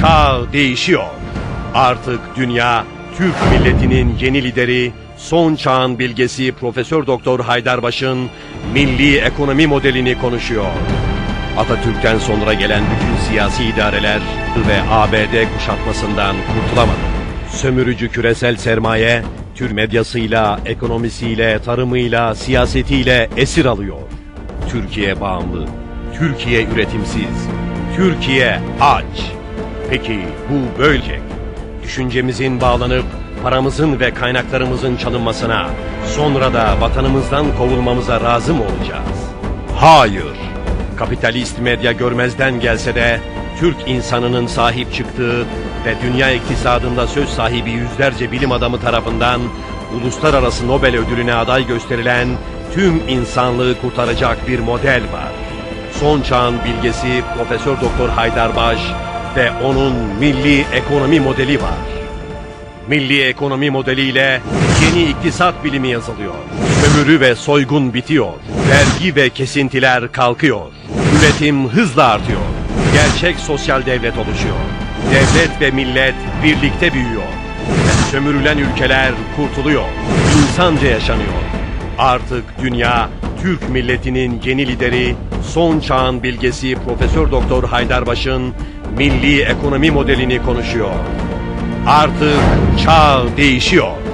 Çağ değişiyor. Artık dünya Türk milletinin yeni lideri, son çağın bilgesi Profesör Doktor Haydarbaş'ın milli ekonomi modelini konuşuyor. Atatürk'ten sonra gelen bütün siyasi idareler ve ABD kuşatmasından kurtulamadı. Sömürücü küresel sermaye, Türk medyasıyla, ekonomisiyle, tarımıyla, siyasetiyle esir alıyor. Türkiye bağımlı, Türkiye üretimsiz, Türkiye aç. Peki bu böyle. Düşüncemizin bağlanıp paramızın ve kaynaklarımızın çalınmasına, sonra da vatanımızdan kovulmamıza razı mı olacağız? Hayır. Kapitalist medya görmezden gelse de Türk insanının sahip çıktığı ve dünya iktisadında söz sahibi yüzlerce bilim adamı tarafından uluslararası Nobel ödülüne aday gösterilen tüm insanlığı kurtaracak bir model var. Son çağın bilgesi Profesör Doktor Haydarbaş ve onun milli ekonomi modeli var. Milli ekonomi modeliyle yeni iktisat bilimi yazılıyor. Sömürü ve soygun bitiyor. Vergi ve kesintiler kalkıyor. Üretim hızla artıyor. Gerçek sosyal devlet oluşuyor. Devlet ve millet birlikte büyüyor. Ve sömürülen ülkeler kurtuluyor. İnsanca yaşanıyor. Artık dünya Türk milletinin yeni lideri, son çağın bilgesi Profesör Doktor Haydarbaş'ın milli ekonomi modelini konuşuyor. Artık çağ değişiyor.